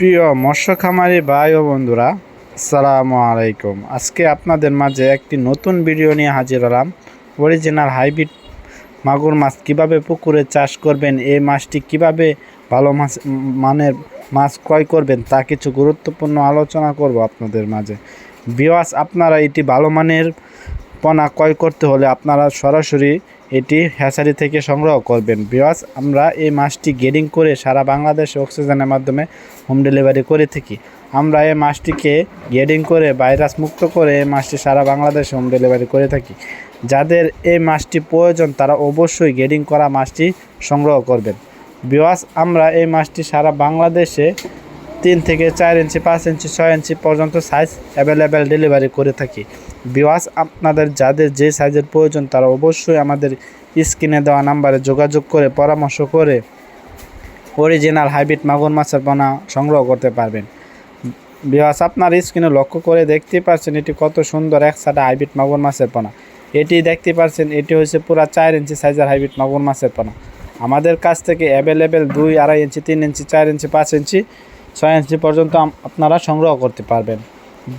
প্রিয় মৎস্য খামারি ভাই ও বন্ধুরা, আসসালামু আলাইকুম। আজকে আপনাদের মাঝে একটি নতুন ভিডিও নিয়ে হাজির হলাম। অরিজিনাল হাইব্রিড মাগুর মাছ কীভাবে পুকুরে চাষ করবেন, এই মাছটি কীভাবে ভালো মাছ, মানের মাছ ক্রয় করবেন, তা কিছু গুরুত্বপূর্ণ আলোচনা করব আপনাদের মাঝে। বিওয়াস আপনারা এটি ভালো মানের পোনা ক্রয় করতে হলে আপনারা সরাসরি এটি হ্যাচারি থেকে সংগ্রহ করবেন। বিওয়াস আমরা এই মাছটি গেডিং করে সারা বাংলাদেশে অক্সিজেনের মাধ্যমে হোম ডেলিভারি করে থাকি। আমরা এই মাছটিকে গেডিং করে ভাইরাস মুক্ত করে এই মাছটি সারা বাংলাদেশে হোম ডেলিভারি করে থাকি। যাদের এই মাছটি প্রয়োজন, তারা অবশ্যই গেডিং করা মাছটি সংগ্রহ করবেন। বিওয়াস আমরা এই মাছটি সারা বাংলাদেশে তিন থেকে চার ইঞ্চি, পাঁচ ইঞ্চি, ছয় ইঞ্চি পর্যন্ত সাইজ অ্যাভেলেবেল ডেলিভারি করে থাকি। বিওয়াস আপনাদের যাদের যে সাইজের প্রয়োজন, তারা অবশ্যই আমাদের স্ক্রিনে দেওয়া নাম্বারে যোগাযোগ করে, পরামর্শ করে অরিজিনাল হাইব্রিড মাগুর মাছের পোনা সংগ্রহ করতে পারবেন। বিওয়াস আপনার স্ক্রিনে লক্ষ্য করে দেখতে পাচ্ছেন এটি কত সুন্দর একসাথে হাইব্রিড মাগুর মাছের পোনা। এটি দেখতে পাচ্ছেন এটি হচ্ছে পুরো চার ইঞ্চি সাইজের হাইব্রিড মাগুর মাছের পোনা। আমাদের কাছ থেকে অ্যাভেলেবেল দুই আড়াই ইঞ্চি, তিন ইঞ্চি, চার ইঞ্চি, পাঁচ ইঞ্চি ছয় ইঞ্চি পর্যন্ত আপনারা সংগ্রহ করতে পারবেন।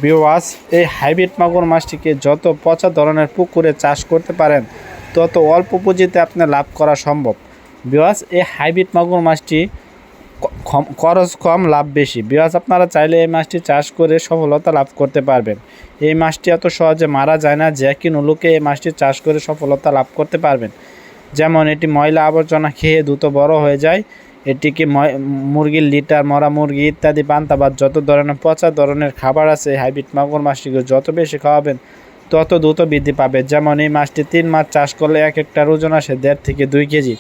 বিওয়াস এই হাইব্রিড মাগুর মাছটিকে যত পচা ধরনের পুকুরে চাষ করতে পারেন, তত অল্প পুঁজিতে আপনি লাভ করা সম্ভব। বিওয়াস এই হাইব্রিড মাগুর মাছটি খরচ কম, লাভ বেশি। বিওয়াস আপনারা চাইলে এই মাছটি চাষ করে সফলতা লাভ করতে পারবেন। এই মাছটি এত সহজে মারা যায় না যে কিনো লোকে এই মাছটি চাষ করে সফলতা লাভ করতে পারবেন। যেমন এটি ময়লা আবর্জনা খেয়ে দ্রুত বড় হয়ে যায় এটিকে মুরগির লিটার, মরা মুরগি ইত্যাদি পান্তাবাদ যত ধরনের পচা ধরনের খাবার আছে, হাইব্রিড মাগুর মাছটিকে যত বেশি খাওয়াবেন, তত দ্রুত বৃদ্ধি পাবে। যেমন এই মাছটি তিন মাস চাষ করলে এক একটা ওজন আসে দেড় থেকে দুই কেজি।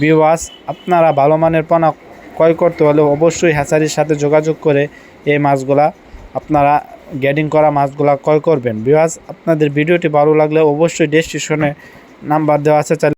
বিওয়াস আপনারা ভালো মানের পোনা ক্রয় করতে হলে অবশ্যই হ্যাচারির সাথে যোগাযোগ করে এই মাছগুলা আপনারা গ্যাডিং করা মাছগুলা ক্রয় করবেন। বিওয়াস আপনাদের ভিডিওটি ভালো লাগলে অবশ্যই ডেসক্রিপশনে নাম্বার দেওয়া আছে